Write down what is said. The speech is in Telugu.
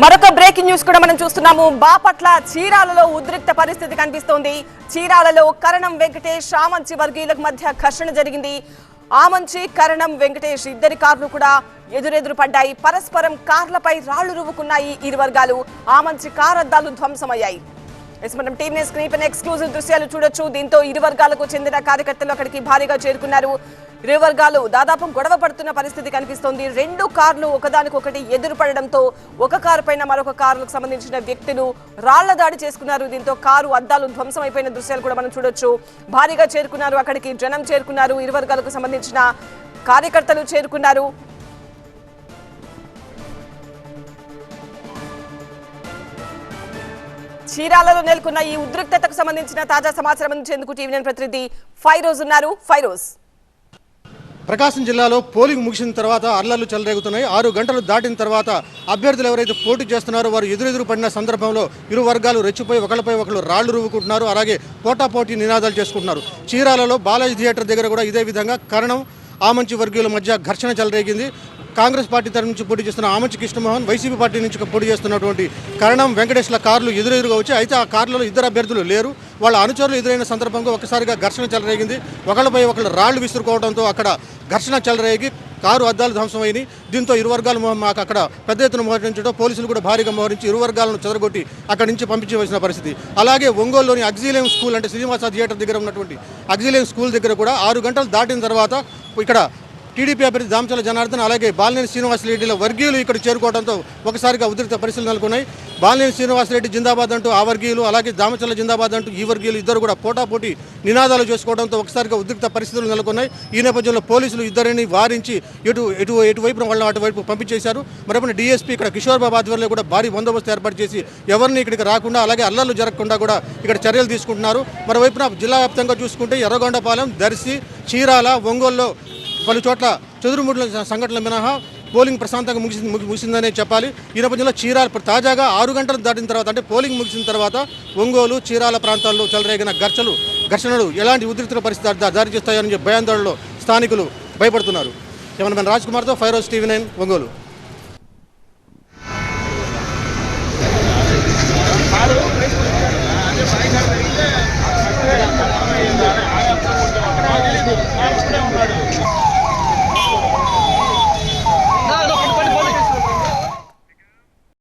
మరొక బ్రేకింగ్ న్యూస్ కూడా మనం చూస్తున్నాము. బాపట్ల చీరాలలో ఉద్రిక్త పరిస్థితి కనిపిస్తోంది. చీరాలలో కరణం వెంకటేష్ ఆమంచి వర్గీయులకు మధ్య ఘర్షణ జరిగింది. ఆమంచి కరణం వెంకటేష్ ఇద్దరి కార్లు కూడా ఎదురెదురు పడ్డాయి. పరస్పరం కార్లపై రాళ్ళు రువ్వుకున్నాయి ఇరు వర్గాలు. ఆమంచి కార్ అద్దాలు ధ్వంసమయ్యాయి. ఎస్ మనం టీవీ స్క్రీన్ పైన ఎక్స్క్లూజివ్ దృశ్యాలు చూడొచ్చు. దీంతో ఇరు వర్గాలకు చెందిన కార్యకర్తలు అక్కడికి భారీగా చేరుకున్నారు. ఇరు వర్గాలు దాదాపు గొడవ పడుతున్న పరిస్థితి కనిపిస్తోంది. రెండు కార్లు ఒకదానికొకటి ఎదురు పడడంతో ఒక కారు పైన మరొక కారులకు సంబంధించిన వ్యక్తులు రాళ్ళ దాడి చేసుకున్నారు. దీంతో కారు అద్దాలు ధ్వంసమైపోయిన దృశ్యాలు కూడా మనం చూడొచ్చు. భారీగా చేరుకున్నారు. అక్కడికి జనం చేరుకున్నారు. ఇరు వర్గాలకు సంబంధించిన కార్యకర్తలు చేరుకున్నారు. చీరాలలో నెలకొన్న ఈ ఉద్రిక్తతకు సంబంధించిన తాజా సమాచారం అందించేందుకు టీవీ నైన్ ప్రతినిధి ఫైరోజ్ ఉన్నారు. ఫైరోజ్. ప్రకాశం జిల్లాలో పోలింగ్ ముగిసిన తర్వాత అల్లర్లు చెలరేగుతున్నాయి. ఆరు గంటలు దాటిన తర్వాత అభ్యర్థులు ఎవరైతే పోటీ చేస్తున్నారో వారు ఎదురెదురు పడిన సందర్భంలో ఇరు వర్గాలు రెచ్చిపోయి ఒకరిపై ఒకరు రాళ్ళు రువ్వుకుంటున్నారు అలాగే పోటాపోటీ నినాదాలు చేసుకుంటున్నారు. చీరాలలో బాలాజీ థియేటర్ దగ్గర కూడా ఇదే విధంగా కరణం ఆమంచి వర్గీయుల మధ్య ఘర్షణ చెలరేగింది. కాంగ్రెస్ పార్టీ తరఫు నుంచి పోటీ చేస్తున్న ఆమంచి కృష్ణమోహన్ వైసీపీ పార్టీ నుంచి పోటీ చేస్తున్నటువంటి కరణం వెంకటేష్ల కార్లు ఎదురెదురుగా వచ్చి అయితే ఆ కార్లలో ఇద్దరు అభ్యర్థులు లేరు. వాళ్ళ అనుచరులు ఎదురైన సందర్భంగా ఒకసారిగా ఘర్షణ చెలరేగింది. ఒకళ్ళపై ఒకళ్ళు రాళ్ళు విసురుకోవడంతో అక్కడ ఘర్షణ చెలరేగి కారు అద్దాలు ధ్వంసమైనవి దీంతో ఇరు వర్గాలు మాకు అక్కడ పెద్ద ఎత్తున మోహరించడం పోలీసులు కూడా భారీగా మోహరించి ఇరు వర్గాలను చెదరగొట్టి అక్కడి నుంచి పంపించవలసిన పరిస్థితి. అలాగే ఒంగోలులోని అగ్జిలియం స్కూల్ అంటే శ్రీనివాస థియేటర్ దగ్గర ఉన్నటువంటి అగ్జిలియం స్కూల్ దగ్గర కూడా ఆరు గంటలు దాటిన తర్వాత ఇక్కడ టీడీపీ అభ్యర్థి దామచల జనార్దన్ అలాగే బాలినేని శ్రీనివాసరెడ్డిల వర్గీయులు ఇక్కడ చేరుకోవడంతో ఒకసారిగా ఉద్రిక్త పరిస్థితులు నెలకొన్నాయి. బాలినేని శ్రీనివాసరెడ్డి జిందాబాద్ అంటూ ఆ వర్గీయులు అలాగే దామచల జిందాబాద్ అంటూ ఈ వర్గీయులు ఇద్దరు కూడా పోటాపోటీ నినాదాలు చేసుకోవడంతో ఒకసారిగా ఉద్రిక్త పరిస్థితులు నెలకొన్నాయి. ఈ నేపథ్యంలో పోలీసులు ఇద్దరిని వారించి ఇటు ఇటు ఎటువైపు వాళ్ళని అటువైపు పంపించేశారు. మరొకటి డీఎస్పీ ఇక్కడ కిషోర్ బాబు ఆధ్వర్యంలో కూడా భారీ బందోబస్తు ఏర్పాటు చేసి ఎవరిని ఇక్కడికి రాకుండా అలాగే అల్లర్లు జరగకుండా కూడా ఇక్కడ చర్యలు తీసుకుంటున్నారు. మరోవైపున జిల్లా వ్యాప్తంగా చూసుకుంటే ఎర్రగొండపాలెం దర్శి చీరాల ఒంగోలులో పలు చోట్ల చెదురుముడుల సంఘటనల మినహా పోలింగ్ ప్రశాంతంగా ముగిసింది ముగిసిందనే చెప్పాలి. ఈ నేపథ్యంలో చీరాల తాజాగా ఆరు గంటలు దాటిన తర్వాత అంటే పోలింగ్ ముగిసిన తర్వాత ఒంగోలు చీరాల ప్రాంతాల్లో చెలరేగిన ఘర్షలు ఘర్షణలు ఎలాంటి ఉద్రిక్తుల పరిస్థితి దారి చేస్తాయని భయాందోళనలో స్థానికులు భయపడుతున్నారు. కెమెరామెన్ రాజ్ కుమార్తో ఫైరోజ్ టీవీ నైన్ ఒంగోలు.